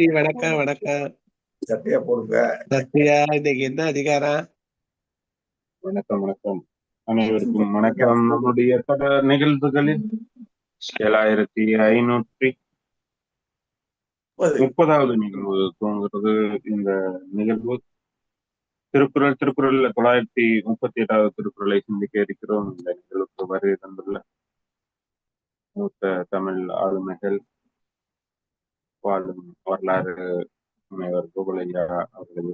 மூர்த்தி வணக்கம் வணக்கம். சட்டையா போடுங்க. சத்யா இன்னைக்கு என்ன அதிகாரம்? வணக்கம் வணக்கம். அனைவருக்கும் வணக்கம். நம்முடைய தொடர் நிகழ்வுகளில் ஏழாயிரத்தி ஐநூற்றி முப்பதாவது நிகழ்வு தோன்கிறது இந்த நிகழ்வு திருக்குறள் திருக்குறள்ல தொள்ளாயிரத்தி முப்பத்தி எட்டாவது திருக்குறளை சிந்திக்க இருக்கிறோம். இந்த நிகழ்வுக்கு வருகை தந்துள்ள மூத்த தமிழ் ஆளுமைகள் வாழும் வரலாறு முனைவர் கோகுலையா அவர்கள்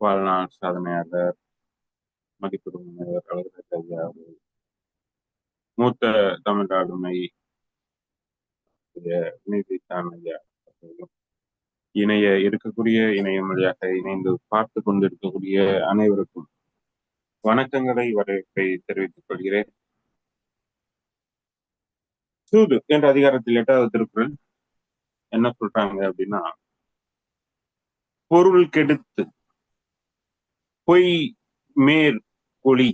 வாழ்நாள் சாதனையாளர் மதிப்பிடும் முனைவர் அழகர் ஐயா அவர்கள் மூத்த தமிழ் ஆளுமை நீதித்தான் ஐயா அவர்களும் இணைய இருக்கக்கூடிய இணையம் வழியாக இணைந்து பார்த்து கொண்டிருக்கக்கூடிய அனைவருக்கும் வணக்கங்களை வரவேற்பை தெரிவித்துக் கொள்கிறேன். சூது என்ற அதிகாரத்தில் எட்டாவது திருக்குறள் என்ன சொல்றாங்க அப்படின்னா பொருள் கெடுத்து பொய் மேற் ஒளி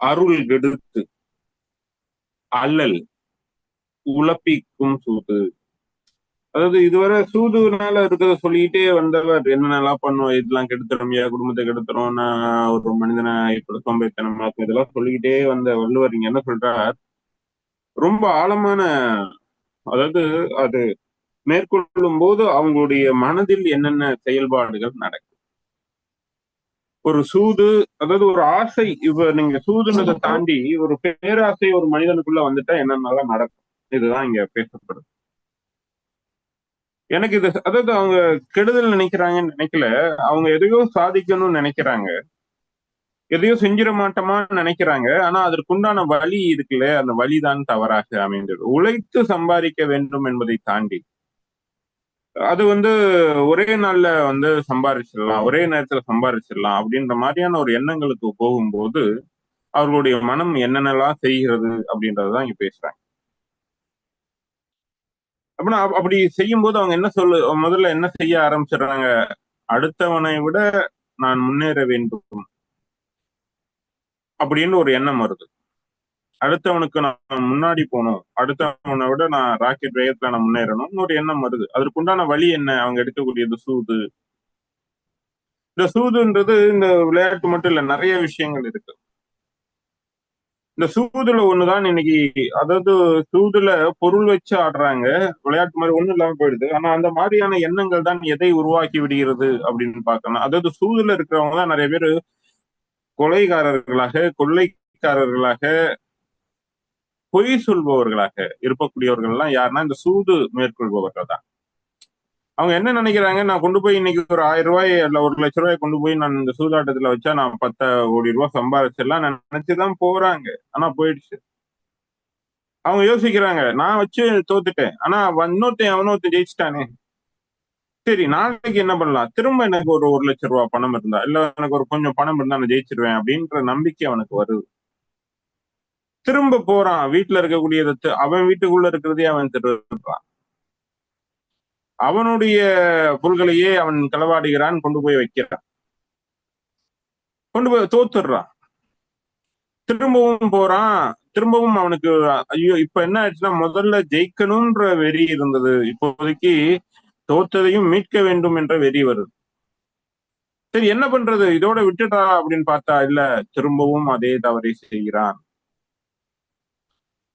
அருள் கெடுத்து அல்லல் உழப்பிக்கும் சூது. அதாவது இதுவரை சூதுனால இருக்கிறத சொல்லிட்டே வந்தவர் என்னென்னலாம் பண்ணுவோம் இதெல்லாம் கெடுத்துறோம் ஏன் குடும்பத்தை கெடுத்துறோம் நான் ஒரு மனிதனை இப்படி சோம்பேத்தனமாக்கும் இதெல்லாம் சொல்லிக்கிட்டே வந்த வள்ளுவர் இங்க என்ன சொல்றார்? ரொம்ப ஆழமான அதாவது அது மேற்கொள்ளும் போது அவங்களுடைய மனதில் என்னென்ன செயல்பாடுகள் நடக்கும்? ஒரு சூது அதாவது ஒரு ஆசை இவ நீங்க சூதுனதை தாண்டி ஒரு பேராசை ஒரு மனிதனுக்குள்ள வந்துட்டா என்னென்னலாம் நடக்கும்? இதுதான் இங்க பேசப்படுது. எனக்கு இது அதாவது அவங்க கெடுதல் நினைக்கிறாங்கன்னு நினைக்கல. அவங்க எதையோ சாதிக்கணும்னு நினைக்கிறாங்க. எதையும் செஞ்சிட மாட்டோமான்னு நினைக்கிறாங்க. ஆனா அதற்குண்டான வழி இருக்குல்ல? அந்த வழிதான் தவறாக அமைந்தது. உழைத்து சம்பாதிக்க வேண்டும் என்பதை தாண்டி. அது வந்து ஒரே நாள்ல வந்து சம்பாரிச்சிடலாம் ஒரே நேரத்துல சம்பாரிச்சிடலாம் அப்படின்ற மாதிரியான ஒரு எண்ணங்களுக்கு போகும்போது அவர்களுடைய மனம் என்னென்னலாம் செய்கிறது அப்படின்றதுதான் இங்க பேசுறாங்க. அப்படின்னா அப்படி செய்யும் போது அவங்க என்ன சொல்லு முதல்ல என்ன செய்ய ஆரம்பிச்சிடுறாங்க? அடுத்தவனை விட நான் முன்னேற வேண்டும். அப்படின்னு ஒரு எண்ணம் வருது. அடுத்தவனுக்கு நான் முன்னாடி போகணும். அடுத்தவனை விட நான் ராக்கெட் வேகத்துல நான் முன்னேறணும்னு ஒரு எண்ணம் வருது. அதற்குண்டான வழி என்ன? அவங்க எடுக்கக்கூடியது சூது. இந்த சூதுன்றது இந்த விளையாட்டு மட்டும் இல்ல நிறைய விஷயங்கள் இருக்கு. இந்த சூதுல ஒண்ணுதான் இன்னைக்கு அதாவது சூதுல பொருள் வச்சு ஆடுறாங்க. விளையாட்டு மாதிரி ஒண்ணும் இல்லாம போயிடுது. ஆனா அந்த மாதிரியான எண்ணங்கள் தான் எதை உருவாக்கி விடுகிறது அப்படின்னு பாக்கணும் அதாவது சூதுல இருக்கிறவங்க தான் நிறைய பேர் கொலைகாரர்களாக கொள்ளைக்காரர்களாக பொய் சொல்பவர்களாக இருக்கக்கூடியவர்கள் எல்லாம் யாருன்னா இந்த சூது மேற்கொள்பவர்கள் தான் அவங்க என்ன நினைக்கிறாங்க? நான் கொண்டு போய் இன்னைக்கு ஒரு ஆயிரம் ரூபாய் இல்ல ஒரு லட்ச ரூபாய் கொண்டு போய் நான் இந்த சூதாட்டத்துல வச்சா நான் பத்த கோடி ரூபாய் சம்பாதிச்சிடலாம் நினைச்சுதான் போறாங்க. ஆனா போயிடுச்சு. அவங்க யோசிக்கிறாங்க நான் வச்சு தோத்துட்டேன். ஆனா இன்னொருத்தன் எவனோ ஒருத்தன் ஜெயிச்சிட்டானே. சரி நாளைக்கு என்ன பண்ணலாம்? திரும்ப எனக்கு ஒரு ஒரு லட்சம் ரூபாய் பணம் இருந்தா இல்ல எனக்கு ஒரு கொஞ்சம் பணம் இருந்தா நான் ஜெயிச்சிருவேன் அப்படின்ற நம்பிக்கை அவனுக்கு வருது. திரும்ப போறான். வீட்டுல இருக்கக்கூடியதை அவன் வீட்டுக்குள்ள இருக்கிறதே அவன் திருடுறான். அவனுடைய பொருள்களையே அவன் களவாடுகிறான் கொண்டு போய் வைக்கிறான். கொண்டு போய் தோத்துடுறான். திரும்பவும் போறான். திரும்பவும் அவனுக்கு ஐயோ இப்ப என்ன ஆயிடுச்சுன்னா முதல்ல ஜெயிக்கணும்ன்ற வெறி இருந்தது. இப்போதைக்கு தோத்ததையும் மீட்க வேண்டும் என்ற வெறி வருது. சரி என்ன பண்றது? இதோட விட்டுட்டா அப்படின்னு பார்த்தா இல்ல திரும்பவும் அதே தவறை செய்கிறான்.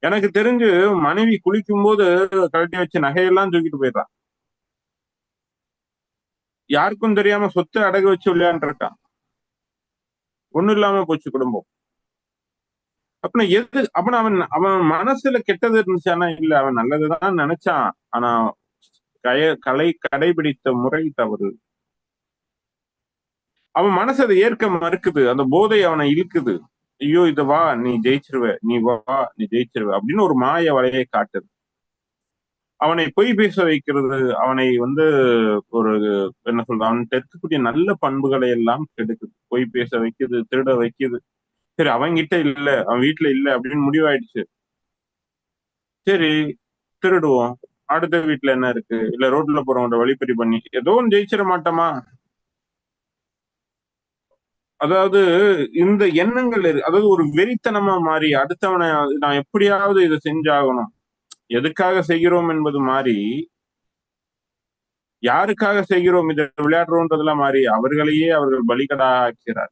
எனக்கு தெரிஞ்சு மனைவி குளிக்கும் போது கழட்டி வச்சு நகையெல்லாம் தூக்கிட்டு போயிடுறான். யாருக்கும் தெரியாம சொத்து அடகு வச்சு விளையாண்டுருக்கான். ஒண்ணும் இல்லாம போச்சு குடும்பம். அப்படின்னா எது அப்படின்னா அவன் அவன் மனசுல கெட்டது இருந்துச்சானா? இல்ல அவன் நல்லதுதான் நினைச்சான். ஆனா கய கலை கடைபிடித்த முறை தவறு. அவன் மனசு அதை ஏற்க மறுக்குது. அந்த போதை அவனை இழுக்குது. ஐயோ இது வா நீ ஜெயிச்சிருவ நீ வா நீ ஜெயிச்சிருவ அப்படின்னு ஒரு மாய வலையை காட்டுது. அவனை பொய் பேச வைக்கிறது அவனை வந்து ஒரு என்ன சொல்றது அவன் இருக்கக்கூடிய நல்ல பண்புகளை எல்லாம் கெடுக்குது. பொய் பேச வைக்குது திருட வைக்குது. சரி அவன்கிட்ட இல்ல அவன் வீட்டுல இல்ல அப்படின்னு முடிவாயிடுச்சு. சரி திருடுவோம். அடுத்த வீட்டுல என்ன இருக்கு? இல்ல ரோட்ல போறவங்க வழிப்பறி பண்ணி ஏதோ ஒன்று ஜெயிச்சிட மாட்டோமா? அதாவது இந்த எண்ணங்கள் அதாவது ஒரு வெறித்தனமா மாறி அடுத்தவனை நான் எப்படியாவது இதை செஞ்சாகணும். எதுக்காக செய்கிறோம் என்பது மாறி யாருக்காக செய்கிறோம் இதை விளையாடுறோன்றதெல்லாம் மாறி அவர்களையே அவர்கள் பலிகடா ஆக்கிறார்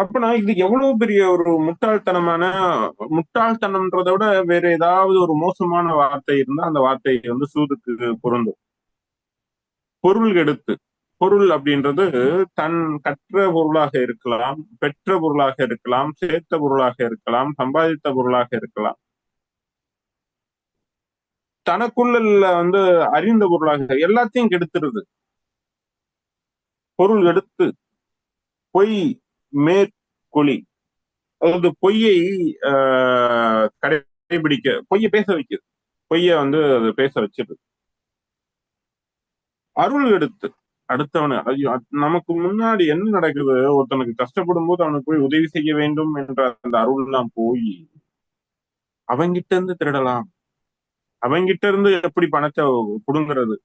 அப்பனா இது எவ்வளவு பெரிய ஒரு முட்டாள்தனமான முட்டாள்தனம்ன்றத விட வேற ஏதாவது ஒரு மோசமான வார்த்தை இருந்தா அந்த வார்த்தை வந்து சூதுக்கு பொருந்தும். பொருள் எடுத்து பொருள் அப்படின்றது தன் கற்ற பொருளாக இருக்கலாம் பெற்ற பொருளாக இருக்கலாம் சேர்த்த பொருளாக இருக்கலாம் சம்பாதித்த பொருளாக இருக்கலாம். தனக்குள்ள வந்து அறிந்த பொருளாக எல்லாத்தையும் கெடுத்துருது. பொருள் எடுத்து பொய் மேற்கொழி. அதாவது பொய்யை கடைபிடிக்க பொய்யை பேச வைக்குது பொய்ய வந்து அது பேச வச்சிருது அருள் எடுத்து அடுத்தவனு ஐயோ, நமக்கு முன்னாடி என்ன நடக்குது? ஒருத்தனுக்கு கஷ்டப்படும் போது அவனுக்கு போய் உதவி செய்ய வேண்டும் என்ற அந்த அருள் எல்லாம் போய் அவங்கிட்ட இருந்து திருடலாம். அவங்கிட்ட இருந்து எப்படி பணத்தை புடுங்குறது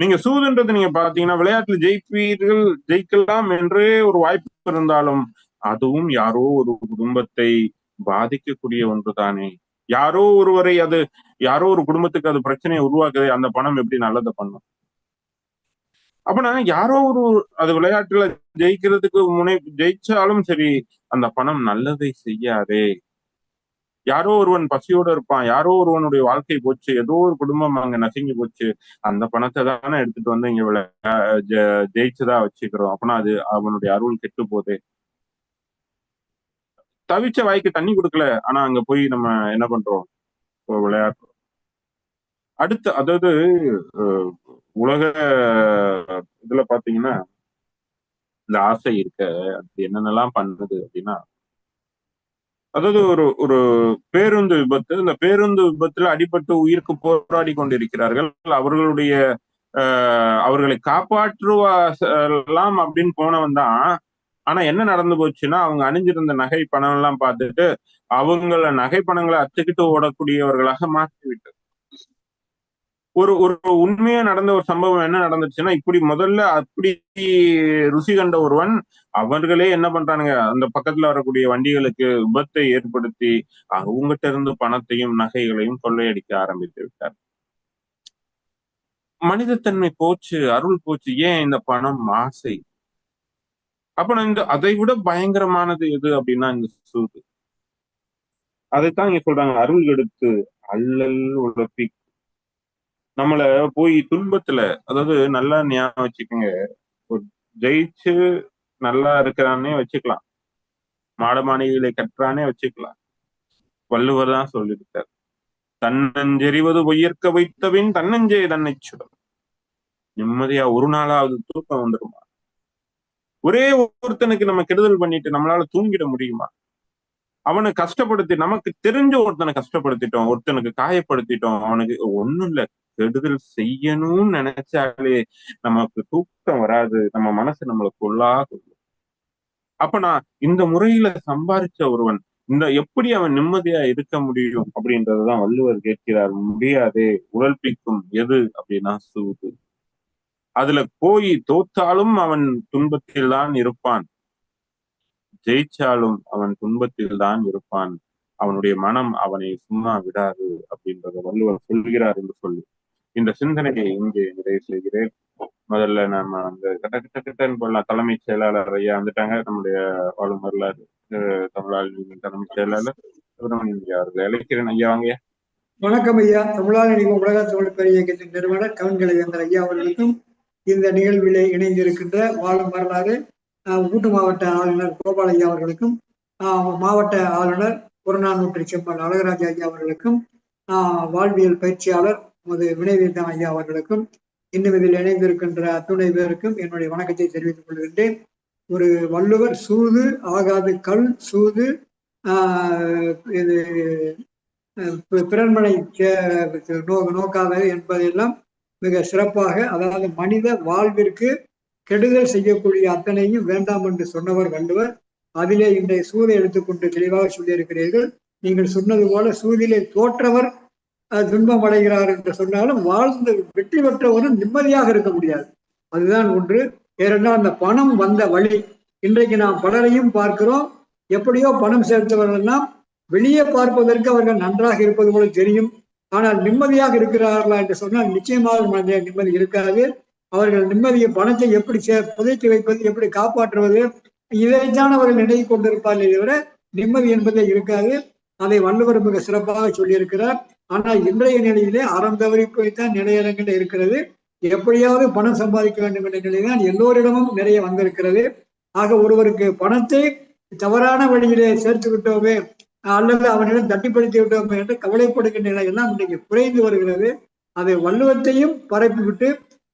நீங்க சூதுன்றது நீங்க பாத்தீங்கன்னா விளையாட்டுல ஜெயிப்பீர்கள் ஜெயிக்கலாம் என்றே ஒரு வாய்ப்பு இருந்தாலும் அதுவும் யாரோ ஒரு குடும்பத்தை பாதிக்கக்கூடிய ஒன்றுதானே? யாரோ ஒருவரை அது யாரோ ஒரு குடும்பத்துக்கு அது பிரச்சனையை உருவாக்குது அந்த பணம் எப்படி நல்லதை பண்ணும்? அப்பனா யாரோ ஒரு அது விளையாட்டுல ஜெயிக்கிறதுக்கு முனை ஜெயிச்சாலும் சரி அந்த பணம் நல்லதை செய்யாதே. யாரோ ஒருவன் பசியோட இருப்பான். யாரோ ஒருவனுடைய வாழ்க்கை போச்சு. ஏதோ ஒரு குடும்பம் அங்க நசுங்கி போச்சு. அந்த பணத்தை தானே எடுத்துட்டு வந்து இங்க விளை ஜெ- ஜெயிச்சுதா வச்சுக்கிறோம். அப்பனா அது அவனுடைய அருள் கெட்டு போகுது தவிச்ச வாய்க்கு தண்ணி கொடுக்கல. ஆனா அங்க போய் நம்ம என்ன பண்றோம்? விளையாடுறோம். அடுத்து அதாவது உலக இதுல பாத்தீங்கன்னா இந்த ஆசை இருக்க அது என்னென்னலாம் பண்ணுது அப்படின்னா அதாவது ஒரு ஒரு பேருந்து விபத்து இந்த பேருந்து விபத்துல அடிபட்டு உயிருக்கு போராடி கொண்டிருக்கிறார்கள். அவர்களுடைய ஆஹ், அவர்களை காப்பாற்றுவலாம் அப்படின்னு போனவன் தான். ஆனா என்ன நடந்து போச்சுன்னா அவங்க அணிஞ்சிருந்த நகை பணம் எல்லாம் பார்த்துட்டு அவங்கள நகை பணங்களை அத்துக்கிட்டு ஓடக்கூடியவர்களாக மாற்றி விட்டு ஒரு ஒரு உண்மையா நடந்த ஒரு சம்பவம் என்ன நடந்துச்சுன்னா இப்படி முதல்ல அப்படி ருசி கண்ட ஒருவன் அவர்களே என்ன பண்றானுங்க? அந்த பக்கத்துல வரக்கூடிய வண்டிகளுக்கு விபத்தை ஏற்படுத்தி அவங்ககிட்ட இருந்து பணத்தையும் நகைகளையும் கொள்ளையடிக்க ஆரம்பித்து விட்டார். மனிதத்தன்மை போச்சு அருள் போச்சு. ஏன் இந்த பணம் ஆசை? அப்ப இந்த அதை விட பயங்கரமானது எது அப்படின்னா இந்த சூது. அதைத்தான் இங்க சொல்றாங்க அருள் எடுத்து அல்லல் உழப்பி நம்மள போய் துன்பத்துல அதாவது நல்லா ஞாபகம் வச்சுக்கோங்க. ஜெயிச்சு நல்லா இருக்கிறானே வச்சுக்கலாம். மாட கற்றானே கட்டுறானே வச்சுக்கலாம். வள்ளுவர் தான் சொல்லியிருக்கார். தன்னஞ்செறிவது பொய்யற்க வைத்தபின் தன்னஞ்சே தன்னை சுடும். நிம்மதியா ஒரு நாளாவது தூக்கம் வந்துருமா? ஒரே ஒருத்தனுக்கு நம்ம கெடுதல் பண்ணிட்டு நம்மளால தூங்கிட முடியுமா? அவனை கஷ்டப்படுத்தி நமக்கு தெரிஞ்ச ஒருத்தனை கஷ்டப்படுத்திட்டோம். ஒருத்தனுக்கு காயப்படுத்திட்டோம். அவனுக்கு ஒண்ணும் இல்ல. கெடுதல் செய்யணும்னு நினைச்சாலே நமக்கு தூக்கம் வராது நம்ம மனசு நம்மளை கொள்ளா அப்ப நான் இந்த முறையில சம்பாரிச்ச ஒருவன் இந்த எப்படி அவன் நிம்மதியா இருக்க முடியும் அப்படின்றதுதான் வள்ளுவர் கேட்கிறார் முடியாதே உழல்பிக்கும் எது? அப்படின்னா சூது. அதுல போய் தோத்தாலும் அவன் துன்பத்தில் தான் இருப்பான். ஜெயிச்சாலும் அவன் துன்பத்தில் தான் இருப்பான். அவனுடைய மனம் அவனை சும்மா விடாது அப்படின்றத வள்ளுவர் சொல்கிறார் என்று சொல்லி. இந்த சிந்தனையை இங்கே நிறைவு செய்கிறேன். முதல்ல நம்ம அந்த கட்ட கட்ட கட்டன்னு போடலாம். தலைமைச் செயலாளர் ஐயா வந்துட்டாங்க. நம்முடைய வாழும் வரலாறு அஹ், தலைமைச் செயலாளர் சுப்பிரமணியன் ஐயா அவர்களை அழைக்கிறேன். ஐயா வாங்க. வணக்கம் ஐயா. தமிழால் உலக தமிழ் பெரிய இயக்கத்தின் நிறுவனர் கவின்கலை வேந்தர் ஐயா அவர்களுக்கும் இந்த நிகழ்விலே இணைந்திருக்கின்ற வாழும் வரலாறு ஆஹ், ஊட்டு மாவட்ட ஆளுநர் கோபால் ஐயா அவர்களுக்கும் ஆஹ், மாவட்ட ஆளுநர் புறநானூற்று செம்மல் அழகராஜா ஐயா அவர்களுக்கும் ஆஹ், வாழ்வியல் பயிற்சியாளர் நமது வினைவேந்தன் ஐயா அவர்களுக்கும் இன்னும் இதில் இணைந்திருக்கின்ற அத்துணை பேருக்கும் என்னுடைய வணக்கத்தை தெரிவித்துக் கொள்கின்றேன். ஒரு வள்ளுவர் சூது ஆகாது கல் சூது இது பிறன்மனை நோ நோக்காதது என்பதெல்லாம் மிக சிறப்பாக அதாவது மனித வாழ்விற்கு கெடுதல் செய்யக்கூடிய அத்தனையும் வேண்டாம் என்று சொன்னவர் வள்ளுவர். அதிலே இன்றைய சூதை எடுத்துக்கொண்டு தெளிவாக சொல்லியிருக்கிறீர்கள். நீங்கள் சொன்னது போல சூதிலே தோற்றவர் துன்பம் அடைகிறார் என்று சொன்னாலும் வாழ்ந்து வெற்றி பெற்றவரும் நிம்மதியாக இருக்க முடியாது. அதுதான் ஒன்று. ஏனென்றால் அந்த பணம் வந்த வழி. இன்றைக்கு நாம் பலரையும் பார்க்கிறோம். எப்படியோ பணம் சேர்த்தவர்கள்லாம் வெளியே பார்ப்பதற்கு அவர்கள் நன்றாக இருப்பது போல தெரியும். ஆனால் நிம்மதியாக இருக்கிறார்களா என்று சொன்னால் நிச்சயமாக மனித நிம்மதி இருக்காது. அவர்கள் நிம்மதியை பணத்தை எப்படி சே புதைத்து வைப்பது எப்படி காப்பாற்றுவது இதைத்தான் அவர்கள் நினைவு கொண்டிருப்பார்களே தவிர நிம்மதி என்பதே இருக்காது. அதை வள்ளுவர் மிக சிறப்பாக சொல்லியிருக்கிறார். ஆனால் இன்றைய நிலையிலே அறம் தவறி போய்த்தான் நிலையரங்கில் இருக்கிறது. எப்படியாவது பணம் சம்பாதிக்க வேண்டும் என்ற நிலைதான் எல்லோரிடமும் நிறைய வந்திருக்கிறது. ஆக ஒருவருக்கு பணத்தை தவறான வழியிலே சேர்த்து விட்டோமே அல்லது அவனிடம் தட்டிப்படுத்தி விட்டோமே என்று கவலைப்படுகின்ற நிலை எல்லாம் இன்றைக்கு குறைந்து வருகிறது. அதை வள்ளுவத்தையும் பரப்பிவிட்டு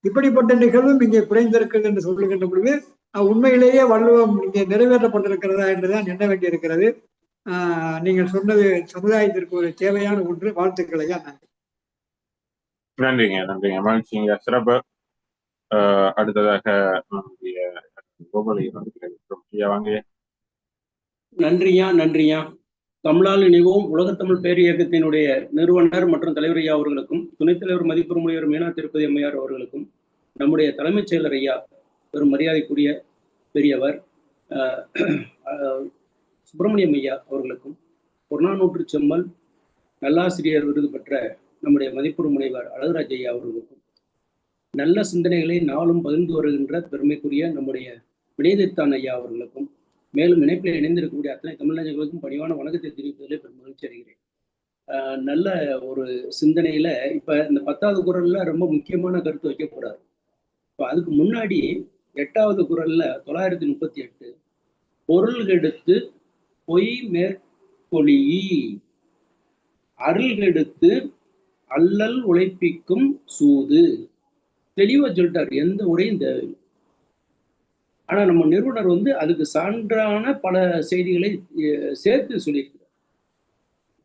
இப்படிப்பட்ட நிகழ்வும் இங்கே குறைந்திருக்கிறது என்று சொல்லுகின்ற பொழுது உண்மையிலேயே வள்ளுவம் இங்கே நிறைவேற்றப்பட்டிருக்கிறதா என்றுதான் எண்ண வேண்டியிருக்கிறது. நீங்கள் சொன்னது சமுதாயத்திற்கு ஒரு தேவையான ஒன்று. வாழ்த்துக்களையா நன்றி. நன்றிங்க நன்றிங்க. மகிழ்ச்சிங்க. சிறப்பு. ஆஹ் அடுத்ததாக நம்முடைய கோபாலி வாங்க. நன்றியா நன்றியா தமிழால் இணைவோம். உலகத்தமிழ் பேரியக்கத்தினுடைய நிறுவனர் மற்றும் தலைவர் ஐயா அவர்களுக்கும் துணைத் தலைவர் மதிப்பு முனைவர் மீனா திருப்பதி அம்மையார் அவர்களுக்கும் நம்முடைய தலைமைச் செயலர் ஐயா பெரும் மரியாதைக்குரிய பெரியவர் ஆஹ், ஆஹ், சுப்பிரமணியம் ஐயா அவர்களுக்கும் புறநானூற்று செம்மல் நல்லாசிரியர் விருது பெற்ற நம்முடைய மதிப்பூர் முனைவர் அழகுராஜ் ஐயா அவர்களுக்கும் நல்ல சிந்தனைகளை நாளும் பகிர்ந்து வருகின்ற பெருமைக்குரிய நம்முடைய வினயதித்தான் ஐயா அவர்களுக்கும் மேலும் இணைப்பில் இணைந்திருக்கக்கூடிய அத்தனை தமிழர்களுக்கும் பணிவான வணக்கத்தை தெரிவிப்பதிலே பெரும் மகிழ்ச்சி அடைகிறேன். ஆஹ் நல்ல ஒரு சிந்தனையில இப்ப இந்த பத்தாவது குரல்ல ரொம்ப முக்கியமான கருத்து வைக்க இப்போ அதுக்கு முன்னாடி எட்டாவது குரல்ல தொள்ளாயிரத்தி முப்பத்தி எட்டு பொருள் எடுத்து பொய் மேற்கொளி அருள் கெடுத்து அல்லல் உழைப்பிக்கும் சூது. தெளிவா சொல்லிட்டார் எந்த உரையும் தேவையில்லை. ஆனா நம்ம நிறுவனர் வந்து அதுக்கு சான்றான பல செய்திகளை சேர்த்து சொல்லியிருக்கிறார்.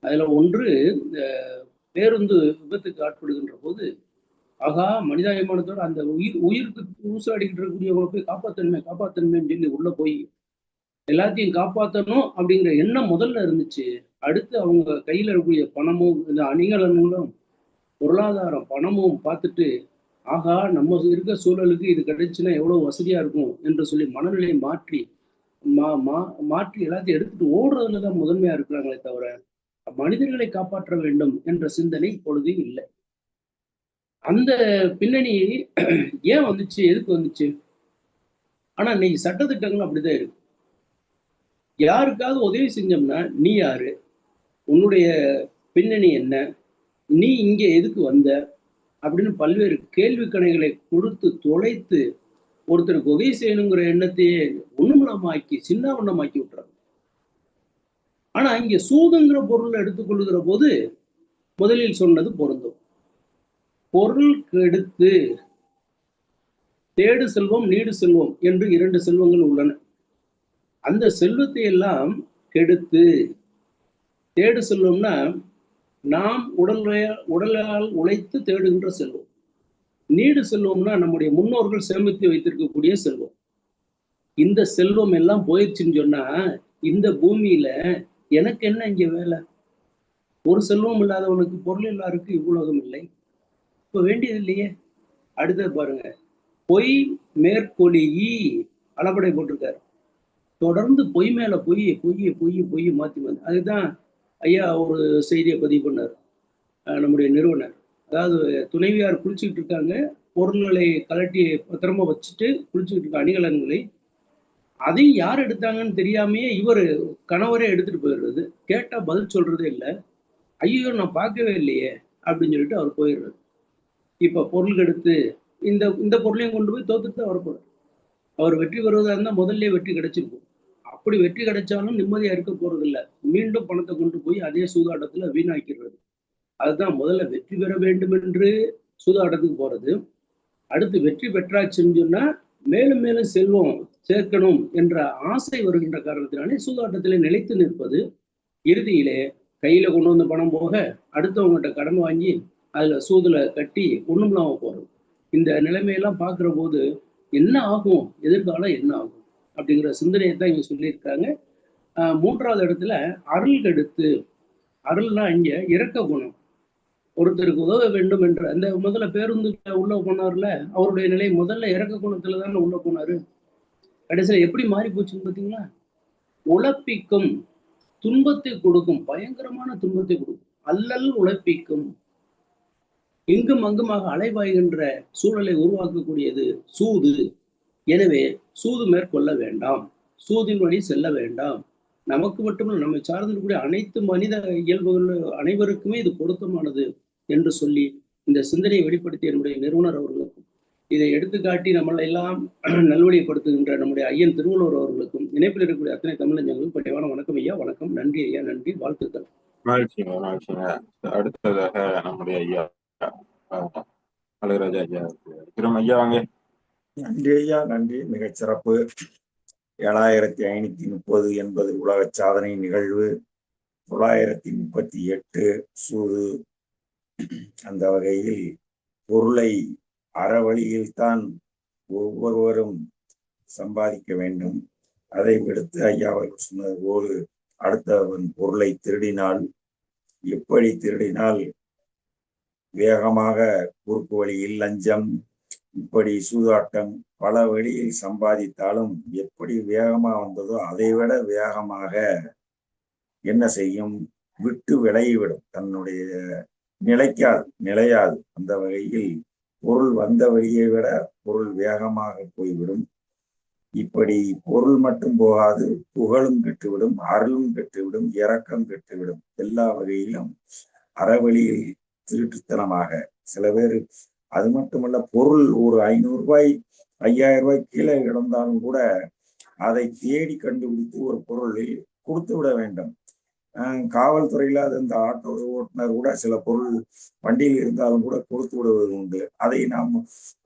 அதுல ஒன்று இந்த பேருந்து விபத்துக்கு ஆட்படுகின்ற போது ஆகா மனிதாயமானத்தோட அந்த உயிர் உயிருக்கு ஊசாடிக்கிட்டு இருக்கக்கூடியவங்களை போய் காப்பாத்தணுமே காப்பாத்தணுமேன்னு சொல்லி உள்ள போய் எல்லாத்தையும் காப்பாத்தணும் அப்படிங்கிற எண்ணம் முதல்ல இருந்துச்சு. அடுத்து அவங்க கையில இருக்கக்கூடிய பணமும் இந்த அணிகலன்களும் பொருளாதாரம் பணமும் பார்த்துட்டு ஆகா நம்ம இருக்க சூழலுக்கு இது கிடைச்சுன்னா எவ்வளவு வசதியா இருக்கும் என்று சொல்லி மனநிலையை மாற்றி மா மா மாற்றி எல்லாத்தையும் எடுத்துட்டு ஓடுறதுல தான் முதன்மையா இருக்கிறாங்களே தவிர மனிதர்களை காப்பாற்ற வேண்டும் என்ற சிந்தனை இப்பொழுது இல்லை. அந்த பின்னணி ஏன் வந்துச்சு எதுக்கு வந்துச்சு? ஆனா இன்னைக்கு சட்டத்திட்டங்கள் அப்படிதான் இருக்கு. யாருக்காவது உதவி செஞ்சோம்னா நீ யாரு? உன்னுடைய பின்னணி என்ன? நீ இங்க எதுக்கு வந்த? அப்படின்னு பல்வேறு கேள்வி கணைகளை கொடுத்து தொலைத்து ஒருத்தருக்கு உதவி செய்யணுங்கிற எண்ணத்தையே ஒண்ணுமில்லாமாக்கி சின்ன வண்ணமாக்கி விட்டுறாங்க. ஆனா இங்க சூதுங்கிற பொருளை எடுத்துக்கொள்ளுகிற போது முதலில் சொன்னது பொருந்தும். பொருள் கெடுத்து தேடு செல்வம் நீடு செல்வம் என்று இரண்டு செல்வங்கள் உள்ளன. அந்த செல்வத்தை எல்லாம் கெடுத்து தேடு செல்வம்னா நாம் உடல் உடலால் உழைத்து தேடுகின்ற செல்வம். நீடு செல்வம்னா நம்முடைய முன்னோர்கள் சேமித்து வைத்திருக்கக்கூடிய செல்வம். இந்த செல்வம் எல்லாம் போயிடுச்சுன்னு சொன்னா இந்த பூமியில எனக்கு என்ன இங்க வேலை? ஒரு செல்வம் இல்லாதவனுக்கு பொருள் இல்லாருக்கு இவ்வுலகம் இல்லை. இப்ப வேண்டியது இல்லையே. அடுத்தது பாருங்க. பொய் மேற்கொலி அளபடை போட்டிருக்காரு. தொடர்ந்து பொய் மேல பொய் பொய் பொய் பொய் மாத்தி வந்து அதுதான் ஐயா ஒரு செய்தியை பதிவு பண்ணார். நம்முடைய நிறுவனர். அதாவது துணைவியார் குளிச்சுக்கிட்டு இருக்காங்க. பொருள்களை கலட்டி பத்திரமா வச்சுட்டு குளிச்சுக்கிட்டு இருக்க அணிகலன்களை அதையும் யார் எடுத்தாங்கன்னு தெரியாமையே இவர் கணவரே எடுத்துட்டு போயிடுறது. கேட்டா பதில் சொல்றதே இல்லை. ஐயோ நான் பார்க்கவே இல்லையே அப்படின்னு சொல்லிட்டு அவர் போயிடுறது இப்ப பொருள் எடுத்து இந்த இந்த பொருளையும் கொண்டு போய் தோத்துட்டு தான் வரப்போறார். அவர் வெற்றி பெறுவதா இருந்தால் முதல்ல வெற்றி கிடைச்சிருக்கும். அப்படி வெற்றி கிடைச்சாலும் நிம்மதியா இருக்க போறது இல்லை மீண்டும் பணத்தை கொண்டு போய் அதே சூதாட்டத்துல வீணாக்கிறது அதுதான் முதல்ல வெற்றி பெற வேண்டும் என்று சூதாட்டத்துக்கு போறது. அடுத்து வெற்றி பெற்றாச்சுன்னு சொன்னா மேலும் மேலும் செல்வம் சேர்க்கணும் என்ற ஆசை வருகின்ற காரணத்தினாலே சூதாட்டத்திலே நிலைத்து நிற்பது. இறுதியிலே கையில கொண்டு வந்த பணம் போக அடுத்தவங்ககிட்ட கடன் வாங்கி அதுல சூதுல கட்டி ஒண்ணும் இல்லாம போறது. இந்த நிலைமையெல்லாம் பார்க்கிற போது என்ன ஆகும்? எதிர்காலம் என்ன ஆகும்? அப்படிங்கிற சிந்தனையை தான் இவங்க சொல்லியிருக்காங்க. மூன்றாவது இடத்துல அருள் கெடுத்து அருள்னா இங்க இறக்க குணம். ஒருத்தருக்கு உதவ வேண்டும் என்ற அந்த முதல்ல பேருந்து உள்ள போனார்ல அவருடைய நிலை முதல்ல இறக்க குணத்துல தானே உள்ள போனாரு. கடைசியில எப்படி மாறி போச்சுன்னு பாத்தீங்களா? உழப்பிக்கும் துன்பத்தை கொடுக்கும் பயங்கரமான துன்பத்தை கொடுக்கும். அல்லல் உழைப்பிக்கும் இங்கும் அங்குமாக அலைவாய்கின்ற சூழலை உருவாக்கக்கூடியது சூது. எனவே சூது மேற்கொள்ள வேண்டாம். சூதின் வழி செல்ல வேண்டாம். நமக்கு மட்டுமல்ல நம்மை சார்ந்திருக்கக்கூடிய அனைத்து மனித இயல்புகள் அனைவருக்குமே இது பொருத்தமானது என்று சொல்லி இந்த சிந்தனையை வெளிப்படுத்திய என்னுடைய நிறுவனர் அவர்களுக்கும் இதை எடுத்துக்காட்டி நம்மளை எல்லாம் நல்வழிப்படுத்துகின்ற நம்முடைய ஐயன் திருவள்ளுவர் அவர்களுக்கும் இணைப்பில் இருக்கக்கூடிய அத்தனை தமிழஞ்சங்களுக்கும் பட்டியவான வணக்கம் ஐயா. வணக்கம் நன்றி ஐயா நன்றி வாழ்த்துக்கள். அடுத்ததாக நம்முடைய ஐயா அழகராஜா ஐயா. இருக்கிறோம் ஐயா வாங்க. நன்றி ஐயா நன்றி. மிகச் சிறப்பு. ஏழாயிரத்தி ஐநூத்தி முப்பது என்பது உலக சாதனை நிகழ்வு. தொள்ளாயிரத்தி முப்பத்தி எட்டு சூது. அந்த வகையில் பொருளை அறவழியில் தான் ஒவ்வொருவரும் சம்பாதிக்க வேண்டும். அதை விடுத்து ஐயா அவர்கள் சொன்னது போல் அடுத்தவன் பொருளை திருடினால் எப்படி திருடினால்? வேகமாக குறுக்கு வழியில் லஞ்சம் இப்படி சூதாட்டம் பல வழியில் சம்பாதித்தாலும் எப்படி வேகமா வந்ததோ அதை விட வேகமாக என்ன செய்யும்? விட்டு விலகிவிடும். தன்னுடைய நிலைக்காது நிலையாது அந்த வகையில் பொருள் வந்த வழியை விட பொருள் வேகமாக போய்விடும். இப்படி பொருள் மட்டும் போகாது புகழும் கெட்டுவிடும் அருளும் கெட்டுவிடும் இரக்கம் கெட்டுவிடும். எல்லா வகையிலும் அறவழியில் திருட்டுத்தனமாக. சில பேர் அது மட்டுமல்ல பொருள் ஒரு ஐநூறு ரூபாய் ஐயாயிரம் ரூபாய் கீழே கிடந்தாலும் கூட அதை தேடி கண்டுபிடித்து ஒரு பொருளில் கொடுத்து விட வேண்டும். அஹ் காவல்துறையில அது இந்த ஆட்டோ ஓட்டுநர் கூட சில பொருள் வண்டியில் இருந்தாலும் கூட கொடுத்து விடுவது உண்டு. அதை நாம்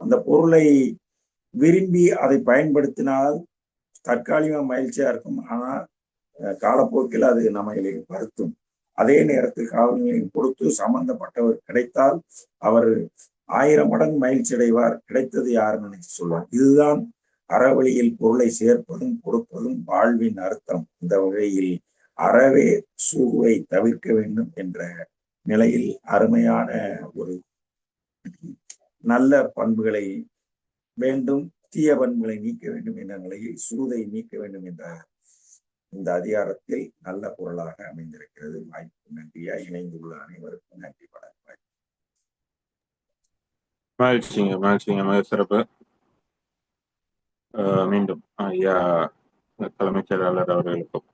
அந்த பொருளை விரும்பி அதை பயன்படுத்தினால் தற்காலிகமாக மகிழ்ச்சியா இருக்கும். ஆனால் காலப்போக்கில் அது நம்மளை வருத்தும். அதே நேரத்தில் காவல் நிலையம் கொடுத்து சம்பந்தப்பட்டவர் கிடைத்தால் அவர் ஆயிரம் மடங்கு மகிழ்ச்சி அடைவார். கிடைத்தது யாருன்னு நினைச்சு சொல்வார் இதுதான் அறவழியில் பொருளை சேர்ப்பதும் கொடுப்பதும் வாழ்வின் அர்த்தம். இந்த வகையில் அறவே சூவை தவிர்க்க வேண்டும் என்ற நிலையில் அருமையான ஒரு நல்ல பண்புகளை வேண்டும் தீய பண்புகளை நீக்க வேண்டும் என்ற நிலையில் சூதை நீக்க வேண்டும் என்ற இந்த அதிகாரத்தில் நல்ல பொருளாக அமைந்திருக்கிறது. வாய்ப்பு நன்றியா? இணைந்துள்ள அனைவருக்கும் நன்றி வணக்கம். மகிழ்ச்சிங்க மகிழ்ச்சிங்க மிக சிறப்பு மீண்டும் ஐயா தலைமைச் செயலாளர் அவர்களுக்கும்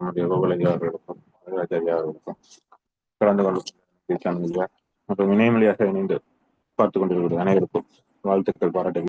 நம்முடைய கோகுலையா அவர்களுக்கும் அழகராஜா அவர்களுக்கும் கலந்து கொண்டு மற்றும் இணையமொழியாக இணைந்து பார்த்து கொண்டிருக்கிறது அனைவருக்கும் வாழ்த்துக்கள் பாராட்டுகள்